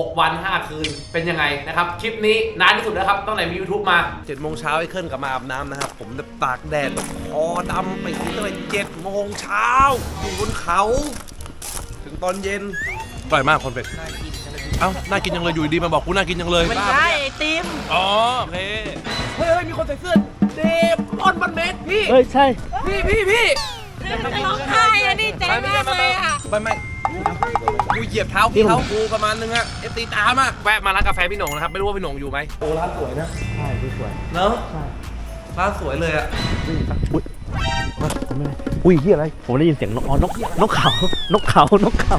6 วัน 5 คืนเป็นยังไงนะครับ คลิปนี้นานที่สุดนะครับตั้งแต่มี YouTube มา7โมงเช้าไอ้เคลื่อนกลับมาอาบน้ำนะครับ ผมแบบตากแดดแบบคอดำไปตั้งแต่เจ็ดโมงเช้าอยู่บนเขา ถึงตอนเย็นอร่อยมากคอนเฟกเอ้าน่ากินยังเลยอยู่ดีมาบอกกูน่ากินยังเลยไม่ใช่ไอติมอ๋อโอเคเฮ้ยเฮ้ยมีคนใส่เสื้อเดฟออนบันเมดพี่เฮ้ยใช่พี่พี่พี่จะร้องไห้อะดีใจมากเลยอะไม่ไม่ กูเหยียบเท้าพี่เท้ากูประมาณนึงอะเอฟตีตามากแวะมาร้านกาแฟพี่หนงนะครับ ไม่รู้ว่าพี่หนงอยู่ไหมโอ้ร้านสวยนะ ใช่พี่สวยเนอะใช่ร้านสวยเลยอะอุ้ยผมไม่ได้อุ้ยเฮียอะไร ผมได้ยินเสียงนกอ๋อนกนกเขา นกเขา นกเขา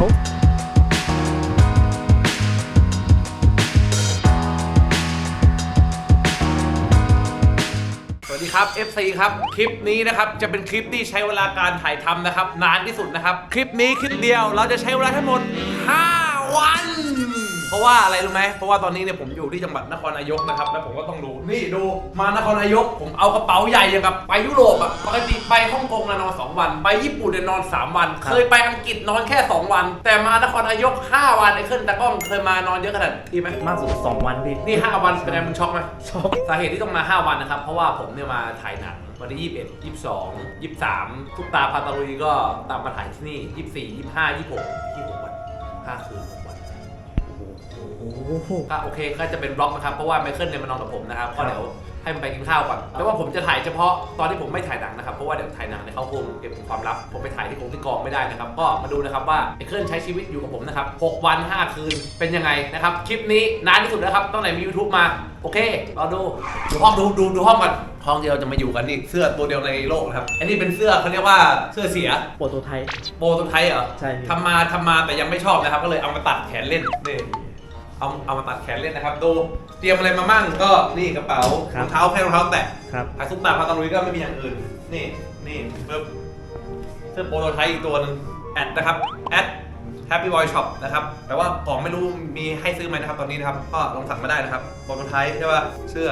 ครับ FC ครับ คลิปนี้นะครับ จะเป็นคลิปที่ใช้เวลาการถ่ายทำนะครับ นานที่สุดนะครับ คลิปนี้คลิปเดียวเราจะใช้เวลาทั้งหมด 5 วัน เพราะว่าอะไรรู้ไหมเพราะว่าตอนนี้เนี่ยผมอยู่ที่จังหวัดนครนายกนะครับ แล้วผมก็ต้องดู นี่ดู มานครนายก ผมเอากระเป๋าใหญ่อย่างกับไปยุโรปอะปกติไปฮ่องกงนะนอน 2 วัน ไปญี่ปุ่นเนี่ยนอน 3 วัน เคยไปอังกฤษนอนแค่ 2 วัน แต่มานครนายก 5 วันไอ้ขึ้นตะกล้องเคยมานอนเยอะขนาดนี้ไหมมากสุดสองวันพี่นี่ 5 วันเป็นไงมึงช็อกไหมช็อกสาเหตุที่ต้องมา 5 วันนะครับ เพราะว่าผมเนี่ยมาถ่ายหนังวันที่21 22 23 ทุกตาพาตาลุยก็ตามมาถ่ายที่นี่ 24 25 26 26วัน5คืน6วัน โอ้โหก็โอเคก็จะเป็นบล็อกนะครับเพราะว่าไมเคิลเนี่ยมานอนกับผมนะครับก็เดี๋ยวให้มันไปกินข้าวก่อนแต่ว่าผมจะถ่ายเฉพาะตอนที่ผมไม่ถ่ายหนังนะครับเพราะว่าเดี๋ยวถ่ายหนังเนี่ยเขาคงเก็บเป็นความลับ ผมไปถ่ายที่กองที่กองไม่ได้นะครับ ก็มาดูนะครับว่าไมเคิลใช้ชีวิตอยู่กับผมนะครับ6วัน 5 คืนเป็นยังไงนะครับคลิปนี้นานที่สุดแล้วครับตั้งแต่มี YouTube มาโอเครอดูดูห้องดูดูดูห้องก่อนห้องที่เราจะมาอยู่กันนี่เสื้อตัวเดียวในโลกนะครับอันนี้เป็นเสื้อเขาเรียกว่าเสื้อเสียปวดตัวไทยโปรตัวไทยเหรอใช่พี่ทำมาทำมาแต่ยังไม่ชอบนะครับ ก็เลยเอามาตัดแขนเล่นนี่ เอาเอามาตัดแขนเล่นนะครับ ดูเตรียมอะไรมามั่งก็นี่กระเป๋ารองเท้าแค่รองเท้าแตะครับถ่ายซุปตาพาตาลุยก็ไม่มีอย่างอื่น นี่นี่ปึ๊บเสื้อโปโลไทยอีกตัวหนึงแอดนะครับแอด Happy Boy Shop นะครับแต่ว่าของไม่รู้มีให้ซื้อไหมนะครับตอนนี้นะครับ ก็ลองสั่งมาได้นะครับโปโลไทยใช่ป่ะเสื้อ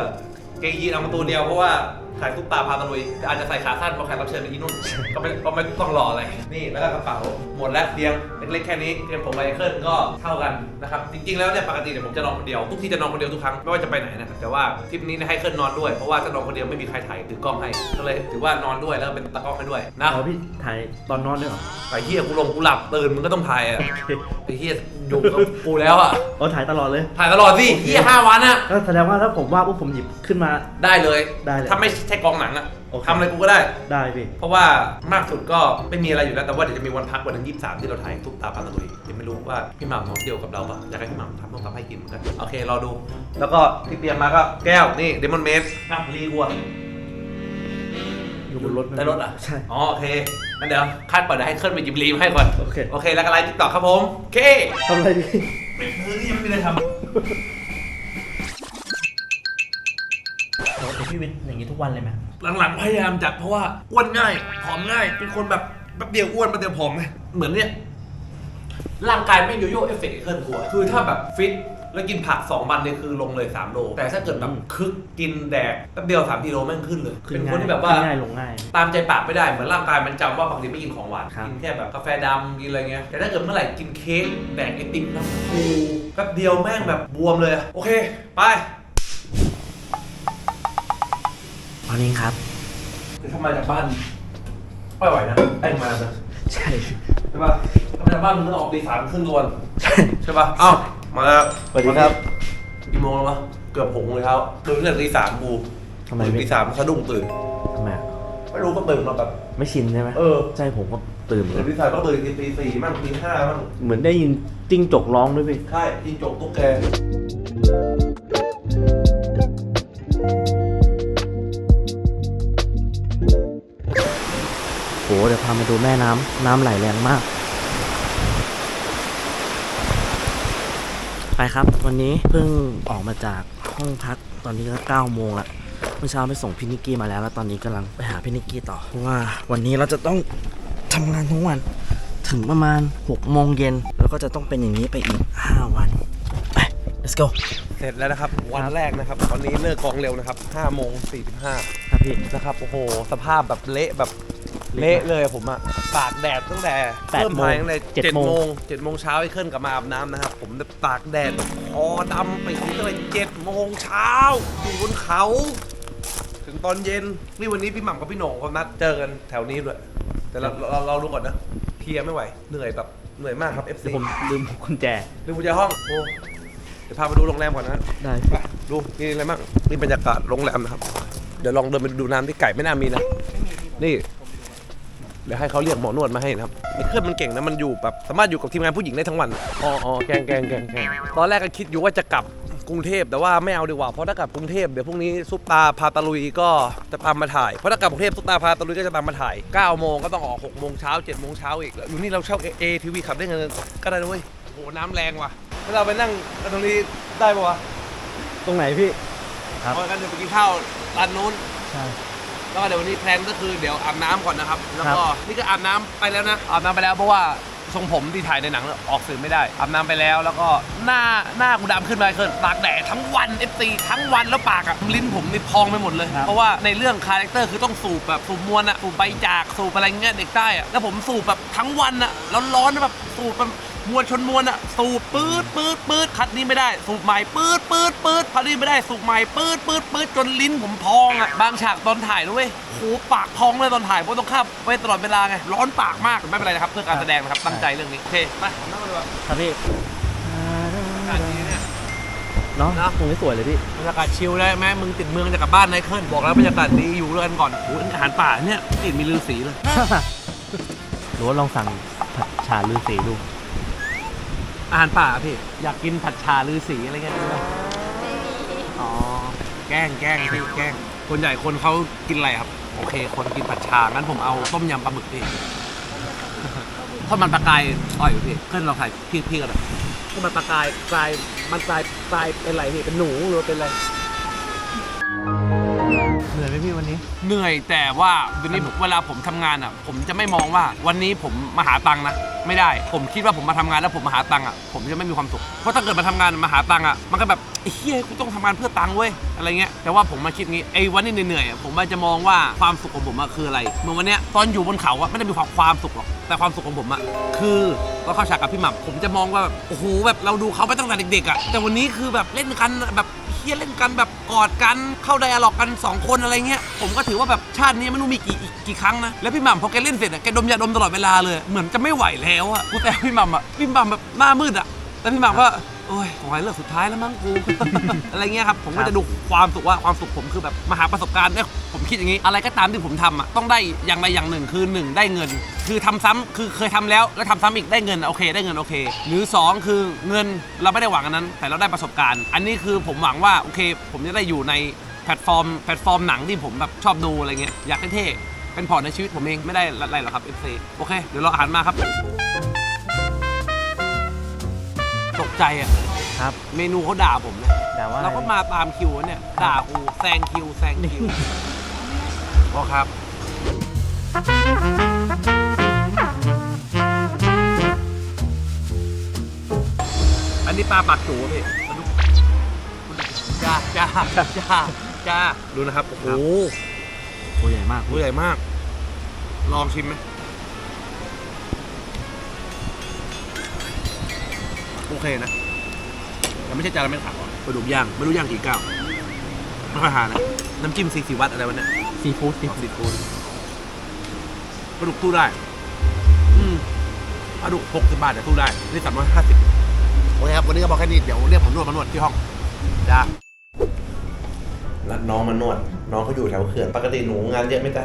เกงยีนเอามาตัวเดียวเพราะว่า ถ่ายซุปตาพาตาลุยแต่อาจจะใส่ขาสั้นเพราะแขกรับเชิญเป็นอีนุ่นก็ไม่ก็ไม่ต้องรออะไรนี่แล้วก็กระเป๋าหมดแล้วเตียงเล็กๆแค่นี้เตียงผมไมเคิลก็เท่ากันนะครับจริงๆแล้วเนี่ยปกติเนี่ยผมจะนอนคนเดียวทุกทีจะนอนคนเดียวทุกครั้งไม่ว่าจะไปไหนนะครับแต่ว่าทริปนี้เนี่ยให้เคิลนอนด้วยเพราะว่าถ้านอนคนเดียวไม่มีใครถ่ายถือกล้องให้ก็เลยถือว่านอนด้วยแล้วก็เป็นตากล้องให้ด้วยนะอ๋อพี่ถ่ายตอนนอนด้วยเหรอไอ้เฮียกูลงกูหลับตื่นมึงก็ต้องถ่ายอะไอ้เฮียอยู่กับกูแล้วอะอ๋อถ่ายตลอดเลยถ่ายตลอดสิเฮียห้าวันอะก็แสดงว่าถ้าผมว่าปุ๊บผมหยิบขึ้นมาได้เลยได้เลยถ้าไม่ใช่กองหนังอะโอเค ทำอะไรกูก็ได้ ได้พี่ เพราะว่ามากสุดก็ไม่มีอะไรอยู่แล้วแต่ว่าเดี๋ยวจะมีวันพักวันที่23 ที่เราถ่ายทุกตาปาตะลุยยังไม่รู้ว่าพี่หม่ำน้องเดียวกับเราปะอยากให้พี่หม่ำทำต้องทำให้กินเหมือนกันโอเครอดู แล้วก็ที่เตรียมมาก็แก้วนี่เดมอนเมสน้ำรีวัวอยู่บนรถได้รถอะใช่ อ๋อโอเคงั้นเดี๋ยวคาดเปิดเดี๋ยวให้เคลื่อนไปหยิบรีมให้ก่อนโอเค โอเคแล้วก็ไลน์ติ๊กต็อกครับผมโอเคทำอะไรดีเป็นมือที่ยังไม่ได้ทำ โอ้แต่พี่วินอย่างนี้ทุกวันเลยไหมหลังๆพยายามจัดเพราะว่าอ้วนง่ายผอมง่าย เป็นคนแบบแป๊บเดียวอ้วนแป๊บเดียวผอมไงเหมือนเนี่ยร่างกายไม่โยโย่เอฟเฟกต์เคลื่อนตัวคือถ้าแบบฟิตแล้วกินผัก 2 วันเนี่ยคือลงเลย 3 โล แต่ถ้าเกิดแบบคึกกินแดกแป๊บเดียว3กิโลแม่งขึ้นเลยขึ้เป็นนง่าคยนที่แบบว่าขึ้นง่ายลงง่าย ตามใจปากไม่ได้ เหมือนร่างกายมันจำว่าบางทีไม่กินของหวานครับกินแค่แบบกาแฟดำกินอะไรเงี้ย แต่ถ้าเกิดเมื่อไหร่กินเค้กแดกไอติมน้ำคูแป๊บเดียวแม่งแบบบวมเลยอะโอเค ไป อนนี้ครับเดี๋ยวทำมาจากบ้านไม่ไหวนะไอ้มานะใช่ใช่ป่ะทำมาจากบ้านมึงต้องออกตีสามครึ่งตัวนใช่ป่ะเอ้ามาแล้วสวัสดีครับ กี่โมงแล้ววะเกือบหกโมงเช้าตื่นตั้งแต่ตีสามกูทำไมตื่นไม่ตีสามสะดุ้งตื่นทำไมอะไม่รู้ก็ตื่นมาแบบ ไม่ชินใช่ไหมเออ ใช่ผมก็ตื่นเหมือนตื่กันนตีสามก็ตื่นตีสี่มั่งตีห้ามั่งเหมือนได้ยินจิ้งจกร้องด้วยพี่ ใช่ยิงจกตุ๊กแก เดี๋ยวพามาดูแม่น้ำน้ำไหลแรงมาก ไปครับ วันนี้เพิ่งออกมาจากห้องพักตอนนี้ก็9โมงละเมื่อเช้าไปส่งพี่นิกกี้มาแล้วแล้วตอนนี้กำลังไปหาพี่นิกกี้ต่อเพราะว่าวันนี้เราจะต้องทำงานทั้งวัน ถึงประมาณ6โมงเย็นแล้วก็จะต้องเป็นอย่างนี้ไปอีก 5 วันไป let's go เสร็จแล้วนะครับ วันแรกนะครับวันนี้เลิกกองเร็วนะครับ5โมง45ครับพี่นะครับ โอ้โห สภาพแบบเละแบบ เละเลยผมอะตากแดดตั้งแต่แปดเริ่มถ่ายตั้งแต่เจ็ดเจ็ดโมง โมงเจ็ดโมงเช้าให้ขึ้นกลับมาอาบน้ำนะครับ ผมตากแดดแบบคอดำไปถึงตั้งแต่เจ็ดโมงเช้าอยู่บนเขา ถึงตอนเย็นนี่วันนี้พี่หม่ำกับพี่โหน่งเขานัดเจอกันแถวนี้ด้วย แต่เราเราเราดูก่อนนะเพลียไม่ไหวเหนื่อยแบบเหนื่อยมากครับ FC เดี๋ยวผมลืมกุญแจดูกุญแจห้องโอ้เดี๋ยวพาไปดูโรงแรมก่อนนะ ได้ไปดูนี่อะไรบ้างนี่บรรยากาศโรงแรมนะครับ เดี๋ยวลองเดินไปดูน้ำที่ไก่ไม่น่ามีนะนี่ เดี๋ยวให้เขาเรียกหมอนวดมาให้นะครับไอ้เครื่องมันเก่งนะมันอยู่แบบสามารถอยู่กับทีมงานผู้หญิงได้ทั้งวันอ๋ออ๋อแกงแกงแกงแกงตอนแรกก็คิดอยู่ว่าจะกลับกรุงเทพแต่ว่าไม่เอาดีกว่าเพราะถ้ากลับกรุงเทพเดี๋ยวพรุ่งนี้ซุปตาพาตะลุยก็จะตามมาถ่ายเพราะถ้ากลับกรุงเทพซุปตาพาตะลุยก็จะตามมาถ่าย9โมงก็ต้องออก6โมงเช้า7โมงเช้าอีกแล้วอยู่นี่เราเช่าเอทีวีขับได้เงินก็ได้ด้วยโอ้โหน้ำแรงว่ะถ้าเราไปนั่งกันตรงนี้ได้ปะวะตรงไหนพี่ ครับพอกันเดี๋ยวไปกินข้าวร้านนู้นใช่ แล้วก็เดี๋ยววันนี้แพลนก็คือเดี๋ยวอาบน้ำก่อนนะครับ แล้วก็ครับนี่ก็อาบน้ำไปแล้วนะ อาบน้ำไปแล้วเพราะว่าทรงผมที่ถ่ายในหนังออกสื่อไม่ได้ อาบน้ำไปแล้ว แล้วก็หน้าหน้ากูดำขึ้นมาขึ้นปากแดดทั้งวัน FC ทั้งวันแล้วปากอะลิ้นผมนี่พองไปหมดเลย ครับ เพราะว่าในเรื่องคาแรคเตอร์คือต้องสูบแบบสูบมวลอะสูบใบจากสูบอะไรเงี้ยเด็กใต้อะแล้วผมสูบแบบทั้งวันอะร้อนๆแบบสูบแบบ มวลชนมวลอะสูบปื๊ดปื๊ดปื๊ดคัดนี้ไม่ได้ สูบใหม่ปื๊ดปื๊ดปื๊ดคัดนี้ไม่ได้สูบใหม่ปื๊ดปื๊ดปื๊ดจนลิ้นผมพองอะบางฉากตอนถ่ายนะเว้ยโหปากพองเลยตอนถ่ายเพราะต้องข้ามไว้ตลอดเวลาไงร้อนปากมากไม่เป็นไรนะครับเพื่อการแสดงนะครับตั้งใจเรื่องนี้โอเคไปนั่งกันดีกว่าครับพี่อากาศดีเนี่ย เนาะเนอะตรงนี้สวยเลยพี่ บรรยากาศชิลได้ไหมมึงติดเมืองจะกลับบ้านนายเคิลบอกแล้วบรรยากาศดีอยู่ด้วยกันก่อนโอ้ยอาหารป่าเนี่ยติดมีลือสีเลย หรือว่าลองสั่งผัดชาลือสีดู อาหารป่าพี่ อยากกินผัดชาลือสีอะไรเงี้ยอ๋อ แกล้งแกล้งพี่แกล้งคนใหญ่คนเขากินอะไรครับ โอเค คนกินผัดชา งั้นผมเอาต้มยำปลาหมึกพี่ทอดมันปลากายอร่อยอยู่พี่เพื่อนเราถ่ายพี่พี่กันหน่อยทอดมันปลากายกลายมันกลายกลายเป็นอะไรพี่เป็นหนูหรือว่าเป็นอะไรเหนื่อย ไหมพี่วันนี้ เหนื่อยแต่ว่าเดี๋ยวนี้เวลาผมทำงานอะ ผมจะไม่มองว่าวันนี้ผมมาหาตังค์นะไม่ได้ ผมคิดว่าผมมาทำงานแล้วผมมาหาตังค์อะผมจะไม่มีความสุขเพราะถ้าเกิดมาทำงานมาหาตังค์อะมันก็แบบไอ้เฮียกูต้องทำงานเพื่อตังค์เว้ยอะไรเงี้ยแต่ว่าผมมาคิดงี้ไอ้วันนี้เหนื่อยๆอะผมว่าจะมองว่าความสุขของผมอะคืออะไรเหมื่อนวันเนี้ยตอนอยู่บนเขาอะไม่ได้มีความความสุขหรอกแต่ความสุขของผมอะคือตอนเข้าฉากกับพี่หม่ำผมจะมองว่าแบบโอ้โหแบบเราดูเขาไปตั้งแต่เด็กๆอะแต่วันนี้คือแบบเล่นกันแบบ เฮียเล่นกันแบบกอดกันเข้าไดอะล็อกกัน 2 คนอะไรเงี้ยผมก็ถือว่าแบบชาตินี้ไม่รู้มีกี่อีกกี่ครั้งนะแล้วพี่หม่ำพอแกเล่นเสร็จอะแกดมยาดมตลอดเวลาเลยเหมือนจะไม่ไหวแล้วอะกูแต่พี่หม่ำอะพี่หม่ำแบบหน้ามืดอะแต่พี่หม่ำก็ โอ้ยของไอ้เลิกสุดท้ายแล้วมั้งกู อะไรเงี้ยครับผมก็จะดูความสุขว่าความสุขผมคือแบบมาหาประสบการณ์เนี่ยผมคิดอย่างนี้อะไรก็ตามที่ผมทำอะต้องได้อย่างใดอย่างหนึ่งคือหนึ่งได้เงิน คือทำซ้ำคือเคยทำแล้วแล้วทำซ้ำอีกได้เงินโอเค ได้เงินโอเค หรือสองคือเงินเราไม่ได้หวังอันนั้น แต่เราได้ประสบการณ์ อันนี้คือผมหวังว่าโอเค ผมจะได้อยู่ในแพลตฟอร์มแพลตฟอร์มหนังที่ผมแบบชอบดูอะไรเงี้ยอยากให้เท่เป็นพอร์ตในชีวิตผมเองไม่ได้อะไรหรอกครับ FC โอเคเดี๋ยวเราอาหารมาครับ ตกใจอะครับเมนูเขาด่าผมนะแต่ว่าเราก็มาตามคิวเนี่ยด่ากูแซงคิวแซงคิวพอครับ อันนี้ปลาปากจูอะพี่มาดูจ้าจ้าจ้าจ้าดูนะครับโอ้โหตัวใหญ่มากตัวใหญ่มาก ลองชิมไหม เคนะแต่ไม่ใช่จานละเม็ดผักหรอกปลาดุกย่างไม่รู้ย่างกี่ก้าวไม่ค่อยหานะน้ำจิ้มซีซีวัดอะไรวะเนี่ยซีฟู้ดซีซีฟู้ดซีฟู้ดปลาดุกตู้ได้ อืมปลาดุกหกสิบบาทแต่ตู้ได้นี่สามร้อยห้าสิบโอเคครับวันนี้ก็บอกแค่นี้เดี๋ยวเรียกผมนวดมานวดที่ห้องจ้านัดน้องมานวด น้องเขาอยู่แถวเขื่อน ปกติหนูงานเยอะไหมจ๊ะ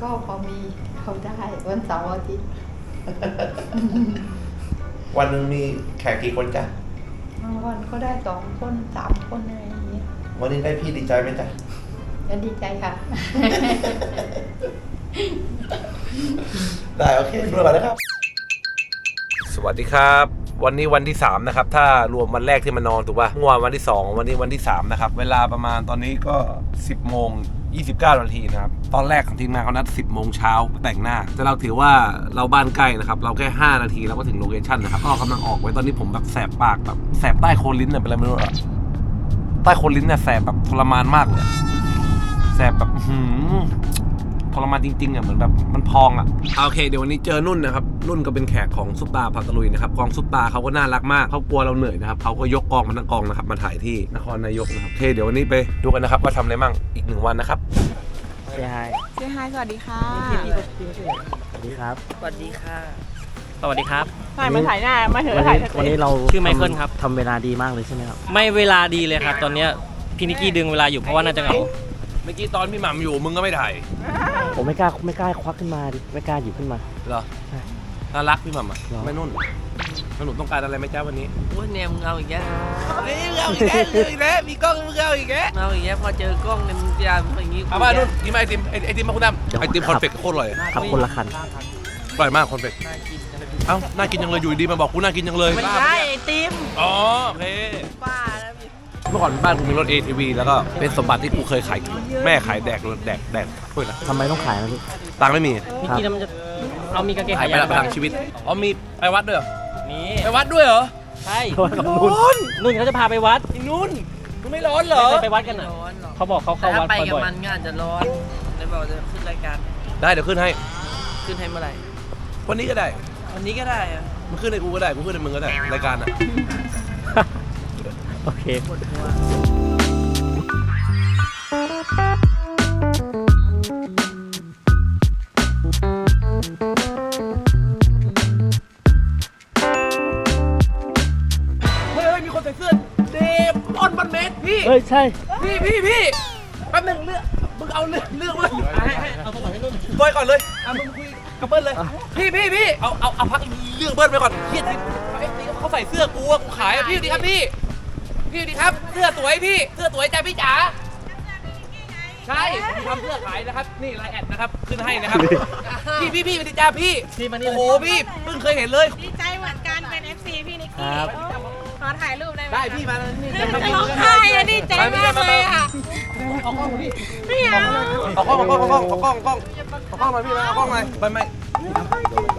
ก็พอมีเขาได้วันเสาร์อาทิตย์ วันหนึ่งมีแขกกี่คนจ๊ะบางวันก็ได้สองคนสามคนอะไรอย่างเงี้ยวันนี้ได้พี่ดีใจไหมจ๊ะก็ดีใจค่ะ ได้โอเคดูก่อนนะครับ สวัสดีครับ วันนี้วันที่ 3 นะครับ ถ้ารวมวันแรกที่มานอนถูกป่ะเมื่อวานวันที่ 2 วันนี้วันที่ 3 นะครับ เวลาประมาณตอนนี้ก็ 10โมง29 นาทีนะครับ ตอนแรกของทีมงานเขานัด 10 โมงเช้าแต่งหน้า แต่เราถือว่าเราบ้านใกล้นะครับ เราแค่ 5 นาทีเราก็ถึงโลเคชั่นนะครับ ก็กำลังออกไว้ตอนนี้ผมแบบแสบปากแบบแสบใต้โคนลิ้นเนี่ยเป็นอะไรไม่รู้อะใต้โคนลิ้นเนี่ยแสบแบบทรมานมากเลย แสบแบบหือ ทรมานจริงๆอะเหมือนแบบมันพองอะโอเคเดี๋ยววันนี้เจอนุ่นนะครับนุ่นก็เป็นแขกของซุปตาพัตลุยนะครับกองซุปตาเขาก็น่ารักมากเขากลัวเราเหนื่อยนะครับเขาก็ยกกองมาทั้งกองนะครับมาถ่ายที่นครนายกนะครับโอเคเดี๋ยววันนี้ไปดูกันนะครับว่าทำอะไรมั่งอีกหนึ่งวันนะครับเสียหายเซฮายสวัสดีค่ะสวัสดีครับ สวัสดีค่ะ สวัสดีครับ ถ่ายมาถ่ายหน้า มาเถวันอะถ่ายนี้เถอะวันนี้เราชื่อไมเคิลครับ ทำเวลาดีมากเลยใช่ไหมครับ ไม่เวลาดีเลยครับ ตอนเนี้ยพี่นิกกี้ดึงเวลาอยู่เพราะว่าน่าจะเหงา เมื่อกี้ตอนพี่หม่ำอยู่มึงก็ไม่ถ่าย ผมไม่กล้าไม่กล้าควักขึ้นมาดิไม่กล้าหยิบขึ้นมา เหรอใช่น่ารักพี่หม่ำอะเหรอ ไม่นุ่นแล้วหนูต้องการอะไรไหมจ้าวันนี้โอ้ยเนี่ยมึงเอาอีกแล้วเฮ้ยมึงเอาอีกแล้วมึงอีกแล้วมีกล้องมึงเอาอีกแล้วเอาอีกแล้วพอเจอกล้องเนี่ยมึงจะอย่างงี้เอามานุ่นกินมาไอติมไอไอติมมาคุณดำไอติมคอนเฟกต์โคตรอร่อยขับคนละคัน อร่อยมากคอนเฟกต์น่ากินจังเลยเอ้าน่ากินจังเลยอยู่ดีมาบอกกูน่ากินจังเลยไม่บ้าใช่ไอติมอ๋อโอเค บ้าแล้วพี่ เมื่อก่อนบ้านกูมีรถ ATV แล้วก็เป็นสมบัติที่กูเคยขายกินแม่ขายแดกแดกแดกถ้วยละทำไมต้องขายนะพี่ ตังค์ไม่มีนิกกี้แล้วมันจะเอามีกางเกงขายขาไปยาละวประทังชีวิตอ๋อมีไปวัดด้วยเหรอนี่ไปวัดด้วยเหรอใช่โทษกับนุ่นนุ่นเขาจะพาไปวัดไอ้นุ่นมึงไม่ร้อนเหรอไปวัดกันหน่อยเขาบอกเขาเข้าวัดไปกับบ่อยมันก็อาจจะร้อนเลยบอกจะขึ้นรายการ ได้เดี๋ยวขึ้นให้ ขึ้นให้เมื่อไหร่วันนี้ก็ได้วันนี้ก็ได้อะมึงขึ้นให้กูก็ได้กูขึ้นให้มึงก็ได้รายการอะ โอเคเฮ้ยมีคนใส่เสื้อเดฟออนบันเมสพี่ เฮ้ย ใช่ พี่พี่พี่แป๊บนึงเลือกมึงเอาเลือกเลือกเลยให้ให้เอาตัวก่อนให้นุ่นบอยก่อนเลยเอามึงคุยกับเบิ้ลเลย พี่พี่พี่เอาเอาเอาพักเลือกเบิ้ลไปก่อนเฮียทีไอ้นี่เขาใส่เสื้อกูอะกูขายอะพี่สวัสดีครับพี่ พี่สวัสดีครับเสื้อสวยพี่เสื้อสวยจ้าพี่จ๋าใช่ผมทำเสื้อขายนะครับ นี่ไลน์แอดนะครับขึ้นให้นะครับ พี่พี่พี่สวัสดีจ้าพี่พี่มานี่ โอ้โหพี่เพิ่งเคยเห็นเลย ดีใจเหมือนกันเป็น FC พี่นิกคกี้รับ ขอถ่ายรูปได้ไหมได้พี่มาแล้วนี่จะร้องไห้อะดีใจมากเลยอะเอากล้องมาพี่ไม่เอาเอากล้องเอากล้องเอากล้องเอากล้องเอากล้องเอากล้องมาพี่นะเอากล้องมาไม่ไม่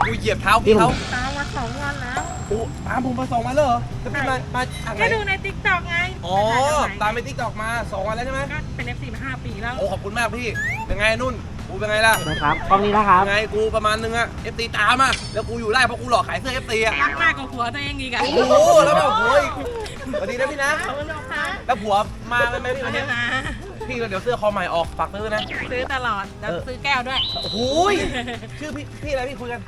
กูเหยียบเท้าพี่เขาตามมาสองวันแล้ว โอ้ตามผมมาสองวันแล้วเหรอแล้วพี่มามาจากไหนก็ดูในติ๊กต็อกไงอ๋อตามไปติ๊กตอกมาสองวันแล้วใช่ไหมก็เป็น FC มาห้าปีแล้วโอ้ขอบคุณมากพี่เป็นไงนุ่นกูเป็นไงล่ะนะครับกล้องนี้นะครับเป็นไงกูประมาณนึงอะเอฟตีตามอะแล้วกูอยู่ได้เพราะกูหลอกขายเสื้อเอฟตีอะรักมากกว่าผัวตัวเองอีกอะโอ้โหแล้วแบบโอ้ยสวัสดีนะพี่นะขอบคุณค่ะแล้วผัวมาไหมไหมพี่วันเดี๋นี้ยวนะพี่เดี๋ยวเสื้อคอใหม่ออกฝากซื้อนะซื้อตลอดแล้วซื้อแก้วด้วยโอ้โหยชื่อพี่พี่อะไรพี่คุยกัน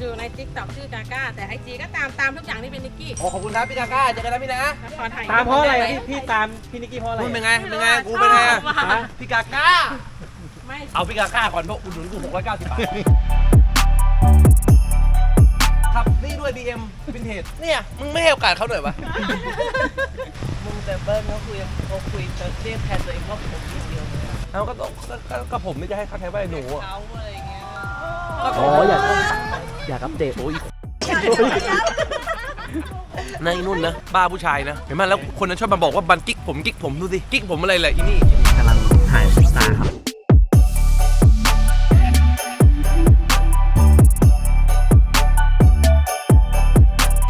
อยู่ในติ๊กต็อกชื่อกาก้า แต่ไอจีก็ตามตามทุกอย่างที่เป็นนิกกี้โอ้ขอบคุณครับพี่กาก้าเจอกันนะพี่นะแล้วขอถ่ายตามเพราะอะไรอะพี่พี่ตามพี่นิกกี้เพราะอะไรนุ่นเป็นไงเป็นไงกูเป็นไงอะชอบอะพี่กาก้า ไม่เอาพี่กาก้าก่อนเพราะอุดหนุนกู690บาทครับนี่ด้วย BM วินเทจเนี่ยมึงไม่ให้โอกาสเขาหน่อยวะมึงแต่เบิ้ลเขาคุยเขาคุยจะเรียกแทนตัวเองว่าผมนิดเดียวเลยอะเอาก็ต้องก็ก็ก็ผมนี่จะให้เขาแทนว่าไอ้หนูอะเขาอะไรอย่างเงี้ยอ๋ออยาก อยากอัปเดตโอ้ยนายนุ่นนะ บ้าผู้ชายนะ เห็นไหมแล้วคนนั้นชอบมาบอกว่าบันกิ๊กผมกิ๊กผมดูสิกิ๊กผมอะไรแหละอีนี่กำลังถ่ายซุปตาครับ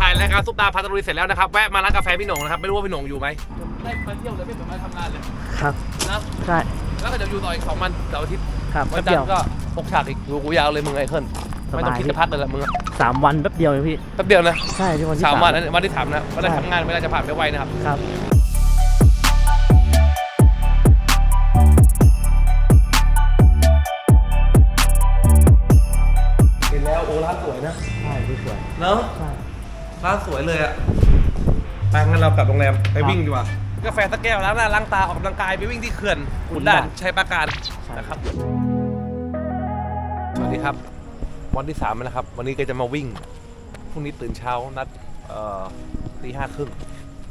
ถ่ายรายการซุปตาพาตะลุยเสร็จแล้วนะครับแวะมาร้านกาแฟพี่หนงนะครับไม่รู้ว่าพี่หนงอยู่ไหมได้มาเที่ยวเลยไม่เหมือนมาทำงานเลยครับ นะใช่ แล้วก็เดี๋ยวอยู่ต่ออีกสองวันเสาร์อาทิตย์ครับวัแป๊นบจันเดียวทร์ก็ปกฉากอีกดูกูยาวเลยมึงไอ้เคิล สบายไม่ต้องคิดจะพักเลยละมึงอะสามวันแป๊บเดียวเองพี่ แป๊บเดียวนะใช่ที่วันที่สามสามวันนะวันที่สามนะเวลาใช่ทำงานเวลาจะผ่านไปไวนะครับครับ เห็นแล้วโอ้ร้านสวยนะใช่พี่สวยเนาะใช่ ร้านสวยเลยอะไปงั้นเรากลับโรงแรมไปวิ่งดีกว่ากาแฟสักแก้วล้างหน้าล้างตาออกกำลังกายไปวิ่งที่เขื่อนขุนด่านชัยปราการนะครับ สวัสดีครับ วันที่สามแล้วนะครับ วันนี้ก็จะมาวิ่งพรุ่งนี้ตื่นเช้านัดเอ่อตีห้าครึ่ง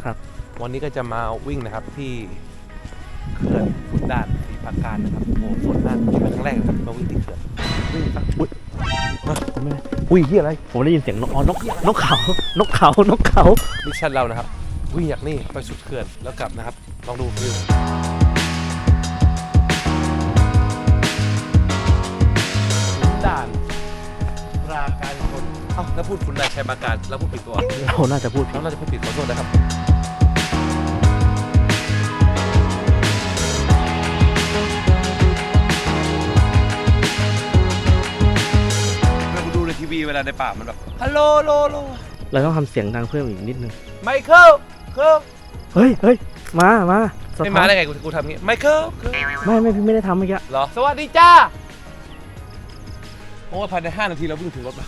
ครับ วันนี้ก็จะมาวิ่งนะครับที่เขื่อนขุนด่านศรีปราการนะครับโอ้โหสวยมากนี่เป็นครั้งแรกนะครับมาวิ่งที่เขื่อนวิ่งสักอุ้ยไม่ได้อุ้ยเฮียอะไร ผมได้ยินเสียงนกอ๋อนกนกเขานกเขานกเขา มิชชั่นเรานะครับวิ่งจากนี่ไปสุดเขื่อนแล้วกลับนะครับลองดูวิว ถ้าพูดคุณนายชัยมาการแล้วพูดผิดตัวเราน่าจะพูดเราน่าจะพูดผิดขอโทษนะครับเวาดูในทีวีเวลาในป่ามันแบบฮัลโหลโลโลเราต้องทำเสียงดังเพิ่มอีกนิดนึง ไมเคิลเคิลเฮ้ยเฮ้ยมามาไม่ท้อมาได้ไงกูกูทำงี้ไมเคิลคไม่ไม่พี่ไม่ได้ทำเมื่อกี้หรอ สวัสดีจ้าโอ้ยภายในห้านาทีเราเพิ่งถึงรถละ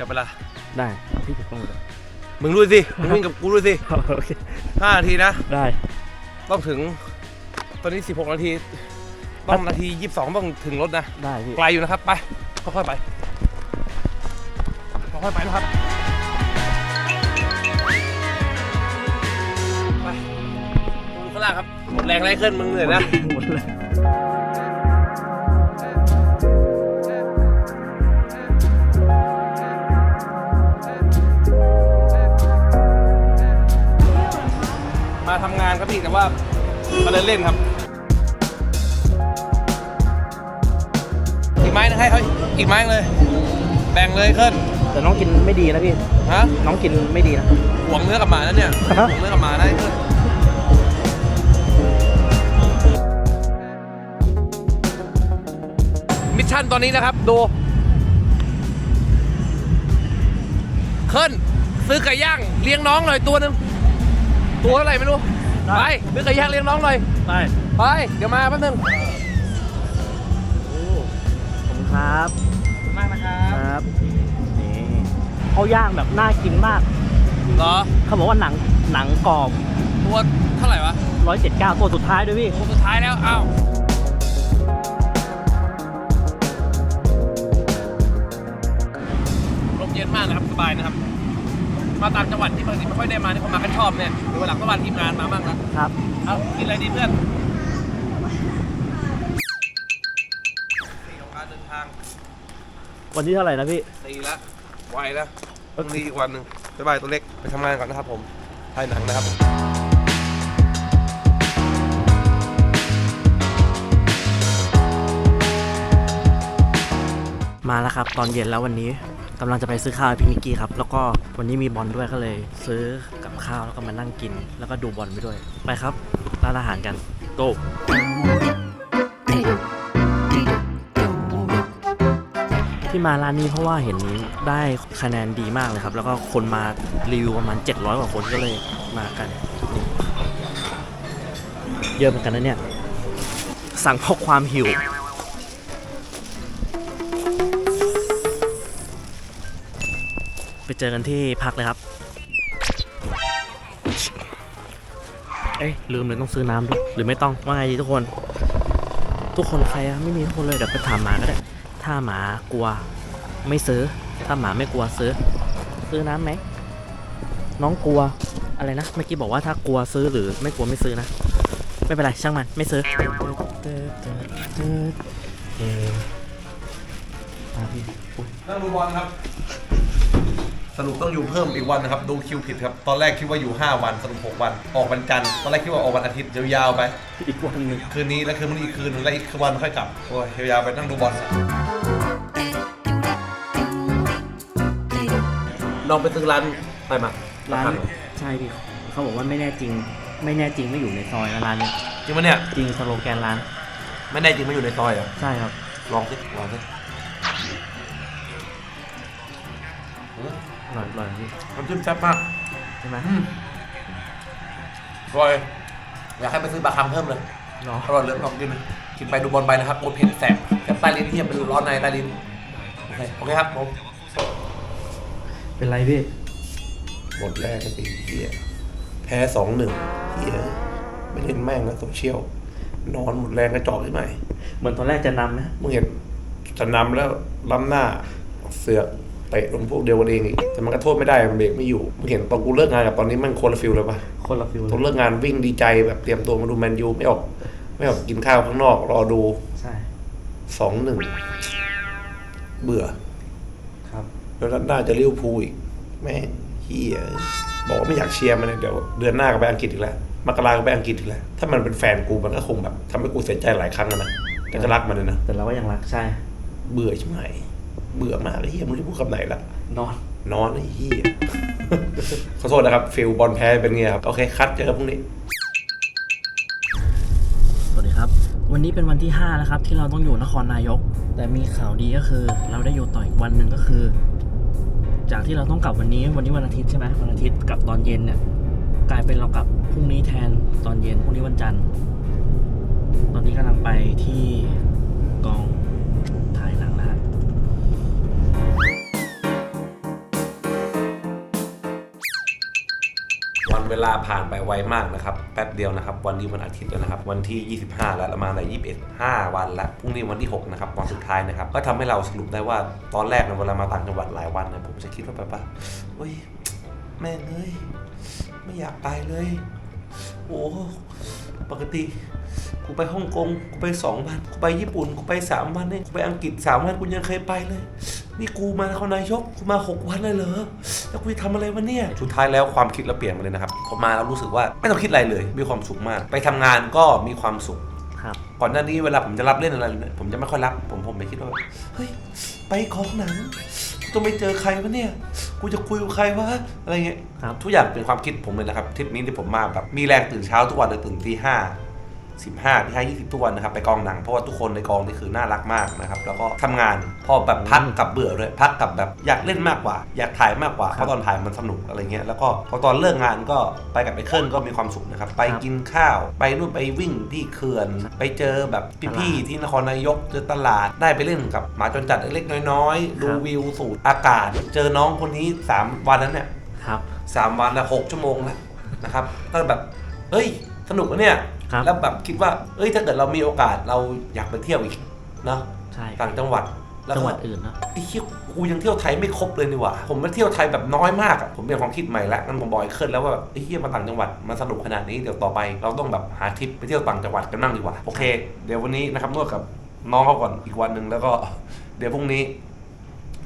จับเวลา ได้ พี่จะต้องเลยมึงรู้สิ มึงวิ่งกับกูรู้สิโอเค5นาทีนะ ได้ ต้องถึง ตอนนี้ 16 นาที ต้องนาที 22 ต้องถึงรถนะ ได้พี่ ไกลอยู่นะครับ ไป ค่อยๆไป ค่อยๆไปนะครับ ไปดูข้างล่างครับ หมดแรงไรขึ้นมึงเหนื่อยนะ หมดเลยมาทำงานครับพี่แต่ว่ามาเดินเล่นครับอีกไม้หนึงให้เขาอีกไม้หนึ่งเลย แบ่งเลยขึ้นแต่น้องกินไม่ดีนะพี่ ฮะน้องกินไม่ดีนะห่วงเนื้อกับหมาแล้วเนี่ยฮะห่วงเนื้อกับหมาได้ขึ้นมิชชั่นตอนนี้นะครับดูขึ้นซื้อไก่ย่างเลี้ยงน้องหน่อยตัวหนึงตัวเท่าไหร่ไม่รู้ ไปซื้อไก่ย่างเลี้ยงน้องหน่อย ไป ไป เดี๋ยวมาแป๊บนึงขอบคุณครับมากนะครับครับนี่เขาย่างแบบน่ากินมาก เหรอเขาบอกว่าหนังหนังกรอบตัวเท่าไหร่วะ179ตัวสุดท้ายด้วยพี่ตัวสุดท้ายแล้วอ้าวลมเย็นมากนะครับสบายนะครับ มาต่างจังหวัดที่บางทีไม่ค่อยได้มาที่เขามากันชอบเนี่ยเดี๋ยววันหลังก็มาทีมงานมาบ้างนะครับ เอากินอะไรดีเพื่อนสี่ของการเดินทางวันที่เท่าไหร่นะพี่ตีละไวแล้วพรุ่งนี้อีกวันหนึ่งบ๊ายบายตัวเล็กไปทำงานก่อนนะครับผมถ่ายหนังนะครับมาแล้วครับ ตอนเย็นแล้ววันนี้ กำลังจะไปซื้อข้าวให้พี่นิกกี้ครับ แล้วก็วันนี้มีบอลด้วยก็เลย ซื้อกับข้าวแล้วก็มานั่งกิน แล้วก็ดูบอลไปด้วย ไปครับร้านอาหารกันโตที่มาร้านนี้เพราะว่าเห็นได้คะแนนดีมากเลยครับ แล้วก็คนมารีวิวประมาณ 700 กว่าคนก็เลยมากันนี่เยอะเหมือนกันนะเนี่ย สั่งเพราะความหิว ไปเจอกันที่พักเลยครับ เอ้ยลืมเลยต้องซื้อน้ำด้วยหรือไม่ต้องว่าไงดีทุกคน ทุกคนใครอะไม่มีทุกคนเลยเดี๋ยวไปถามหมาก็ได้ ถ้าหมากลัวไม่ซื้อ ถ้าหมาไม่กลัวซื้อ ซื้อน้ำไหมน้องกลัวอะไรนะเมื่อกี้บอกว่าถ้ากลัวซื้อหรือไม่กลัวไม่ซื้อนะ ไม่เป็นไรช่างมันไม่ซื้อมาพี่นั่งดูบอลครับ สรุปต้องอยู่เพิ่มอีกวันนะครับ ดูคิวผิดครับ ตอนแรกคิดว่าอยู่ 5 วันสรุป6วัน ออกวันจันทร์ตอนแรกคิดว่าออกวันอาทิตย์ยาวๆไป อีกวันหนึ่งคืนนี้แล้วคืนนี้อีกคืนนึงแล้วอีกวันค่อยกลับโอ้ยยาวๆไปนั่งดูบอลลองไปซื้อร้านไปมาร้านใช่พี่เขาบอกว่าไม่แน่จริง ไม่แน่จริงไม่อยู่ในซอยนะร้านเนี้ยจริงปะเนี่ยจริงสโลแกนร้าน ไม่แน่จริงไม่อยู่ในซอยเหรอใช่ครับ ลองสิลองสิ อร่อยอร่อยพี่น้ำจิ้มแซ่บมากใช่ไหมอร่อย อยากให้ไปซื้อบาคัมเพิ่มเลย เนาะอร่อยเลยลองกินเลยกินไปดูบอลไปนะครับโอเพนแสบแสบใต้ลิ้นเทียบไปดูร้อนในใต้ลิ้น โอเค โอเคครับผมเป็นไรพี่หมดแรกกันตีเฮียแพ้สองหนึ่งเฮียไม่เล่นแม่งแล้วโซเชียล นอนหมดแรงกระจอกใช่ไหมเหมือนตอนแรกจะนำนะมึงเห็นจะนำแล้วล้ำหน้าเสือก เตะลงพวกเดียวกันเองอีกแต่มันก็โทษไม่ได้มันเบรกไม่อยู่มึงเห็นตอนกูเลิกงานกับตอนนี้มันคนละฟิลเลยปะคนละฟิลตอนเลยเลิกงานวิ่งดีใจแบบเตรียมตัวมาดูแมนยูไม่ออก ไม่ออกกินข้าวข้างนอก รอดูใช่สองหนึ่งเบื่อ ครับ แล้วนัดหน้าจะเลี้ยวภูลอีกแม่งเฮียบอกว่าไม่อยากเชียร์มันเลยเดี๋ยวเดือนหน้าก็ไปอังกฤษอีกแล้วมกราก็ไปอังกฤษอีกแล้วถ้ามันเป็นแฟนกูมันก็คงแบบทำให้กูเสียใจหลายครั้งอะนะแต่ก็รักมันเลยนะแต่เราก็ยังรักใช่ เบื่อใช่ไหม เบื่อมากเลยเฮียมึงจะพูดคำไหนละ นอน นอนไอ้เฮีย ขอโทษนะครับฟิลบอลแพ้เป็นไงครับ โอเคคัดเจอกันพรุ่งนี้ สวัสดีครับ วันนี้เป็นวันที่ 5 แล้วครับ ที่เราต้องอยู่นครนายก แต่มีข่าวดีก็คือ เราได้อยู่ต่ออีกวันหนึ่งก็คือ จากที่เราต้องกลับวันนี้วันนี้วันอาทิตย์ใช่ไหมวันอาทิตย์กลับตอนเย็นเนี่ยกลายเป็นเรากลับพรุ่งนี้แทนตอนเย็นพรุ่งนี้วันจันทร์ ตอนนี้กำลังไปที่กอง เวลาผ่านไปไวมากนะครับ แป๊บเดียวนะครับ วันนี้วันอาทิตย์แล้วนะครับ วันที่ 25 แล้วประมาณไหน21 5 วันละพรุ่งนี้วันที่ 6 นะครับวันสุดท้ายนะครับ ก็ทำให้เราสรุปได้ว่าตอนแรกเนยเวลามาต่างจังหวัดหลายวันเนี่ยผมจะคิดว่าแบบว่าเฮ้ยแม่งเอ้ยไม่อยากไปเลย โอ้ปกติกูไปฮ่องกงกูไปสองวันกูไปญี่ปุ่นกูไปสามวันเนี่ยกูไปอังกฤษสามวันกูยังเคยไปเลย นี่กูมานครนายกกูมาหกวันเลยเหรอ แล้วกูจะทำอะไรวะเนี่ย สุดท้ายแล้วความคิดเราเปลี่ยนมาเลยนะครับผมมาแล้วรู้สึกว่าไม่ต้องคิดอะไรเลย มีความสุขมาก ไปทำงานก็มีความสุข ครับ ก่อนหน้านี้เวลาผมจะรับเล่นอะไรเนี่ยผมจะไม่ค่อยรับ ผมผมไม่คิดว่า เฮ้ย ไปของหนังกูต้องไปเจอใครวะเนี่ย กูจะคุยกับใครวะ อะไรเงี้ย ครับ ทุกอย่างเป็นความคิดผมเลยนะครับทริปนี้ที่ผมมาแบบมีแรงตื่นเช้าทุกวันเลยตื่นที่ห้า สิบห้าที่ห้ายี่สิบทุกวันนะครับไปกองหนังเพราะว่าทุกคนในกองนี่คือน่ารักมากนะครับแล้วก็ทำงานพอแบบพักกับเบื่อเลยพักกับแบบอยากเล่นมากกว่า อยากถ่ายมากกว่าเพราะตอนถ่ายมันสนุกอะไรเงี้ยแล้วก็พอตอนเลิกงานก็ไปกับไปเคลื่อนก็มีความสุขนะครับไปกินข้าว ไปนู่นไปวิ่งที่เขื่อน ไปเจอแบบพี่ๆที่นครนายกเจอตลาดได้ไปเล่นกับหมาจรจัดเล็กๆน้อยๆดูวิวสูดอากาศ เจอน้องคนนี้สามวันนั้นเนี่ยครับสามวันละหกชั่วโมงแล้วนะครับก็แบบเอ้ยสนุกนะเนี่ย ครับ แล้วแบบคิดว่า เอ้ยถ้าเกิดเรามีโอกาสเราอยากไปเที่ยวอีกเนาะใช่ต่างจังหวัดแล้วจังหก็วัดอื่นเนอะ ไอ้เที่ยวกูยังเที่ยวไทยไม่ครบเลยนี่หว่า ผมมาเที่ยวไทยแบบน้อยมากอะผมเปลี่ยนความคิดใหม่แล้วงั้นผมบอกไอ้เคลื่อนแล้วว่าแบบไอ้เที่ยมาต่างจังหวัดมาสนุกขนาดนี้เดี๋ยวต่อไปเราต้องแบบหาทริปไปเที่ยวต่างจังหวัดกันบ้างดีกว่า โอเค เดี๋ยววันนี้นะครับนวดกับน้องเขาก่อนอีกวันหนึ่งแล้วก็ เดี๋ยวพรุ่งนี้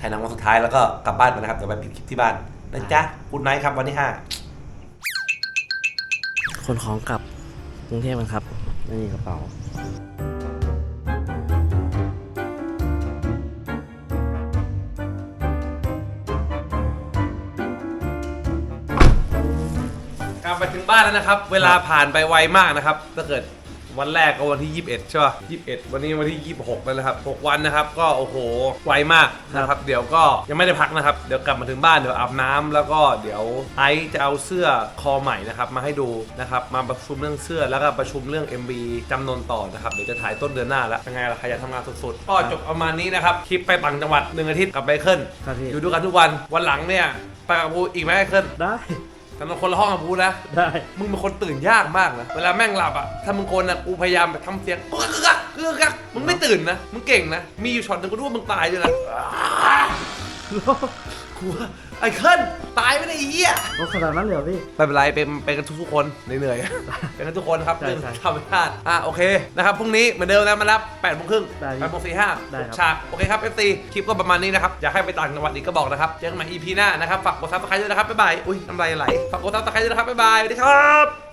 ถ่ายหนังวันสุดท้ายแล้วก็กลับบ้านกันนะครับเดี๋ยวไปปิดคลิปที่บ้านนะจ๊ะกุดไนท์ครับวันที่ห้า คนของกลับ กรุงเทพกันครับนี่กระเป๋าการไปถึงบ้านแล้วนะครับ เวลาผ่านไปไวมากนะครับ ถ้าเกิด วันแรกก็วันที่ 21 ใช่ป่ะ 21 วันนี้วันที่ 26แล้วนะครับ 6 วันนะครับ ก็โอ้โห ไวมากนะครับ เดี๋ยวก็ยังไม่ได้พักนะครับ เดี๋ยวกลับมาถึงบ้านเดี๋ยวอาบน้ำแล้วก็เดี๋ยวไอซ์จะเอาเสื้อคอใหม่นะครับมาให้ดูนะครับ มาประชุมเรื่องเสื้อแล้วก็ประชุมเรื่อง MV จำนนต่อนะครับ เดี๋ยวจะถ่ายต้นเดือนหน้าแล้ว ยังไงล่ะใครอยากทำงานสุดๆ ก็จบประมาณนี้นะครับ คลิปไปต่างจังหวัดหนึ่งอาทิตย์กับไบเคิลครับพี่อยู่ด้วยกันทุกวัน วันหลังเนี่ยไปกับกูอีกไหมไบเคิลได้ แต่เราคนละห้องกับกูนะ ได้มึงเป็นคนตื่นยากมากนะ เวลาแม่งหลับอะ ถ้ามึงโกนอะ กูพยายามแบบทำเสียงกึกกึกกักกึกกักมึงไม่ตื่นนะ มึงเก่งนะ มีอยู่ช็อตหนึงกูรู้ว่ามึงตายด้วยนะกูว่า ไอ้เคิลตายไม่ได้ไอ้เหี้ยโอ้ขนาดนั้นเลยเหรอพี่ ไม่เป็นไรเป็นเป็นกันทุกๆคนเหนื่อยๆ เป็นกันทุกคนครับใช่เรื่องใช่ธรรมชาติอะโอเคนะครับพรุ่งนี้เหมือนเดิมนะมารับ8โมงครึ่งได้ครับ8โมงสี่ห้าได้ครับ ฉากโอเคครับ FC คลิปก็ประมาณนี้นะครับอยากให้ไปต่างจังหวัดอีกก็บอกนะครับเจอกันใหม่ EP หน้านะครับฝากกดซับสไครต์ด้วยนะครับบ๊ายบายอุ้ยน้ำลายไหลฝากกดซับสไครต์ด้วยนะครับบ๊ายบายสวัสดีครับ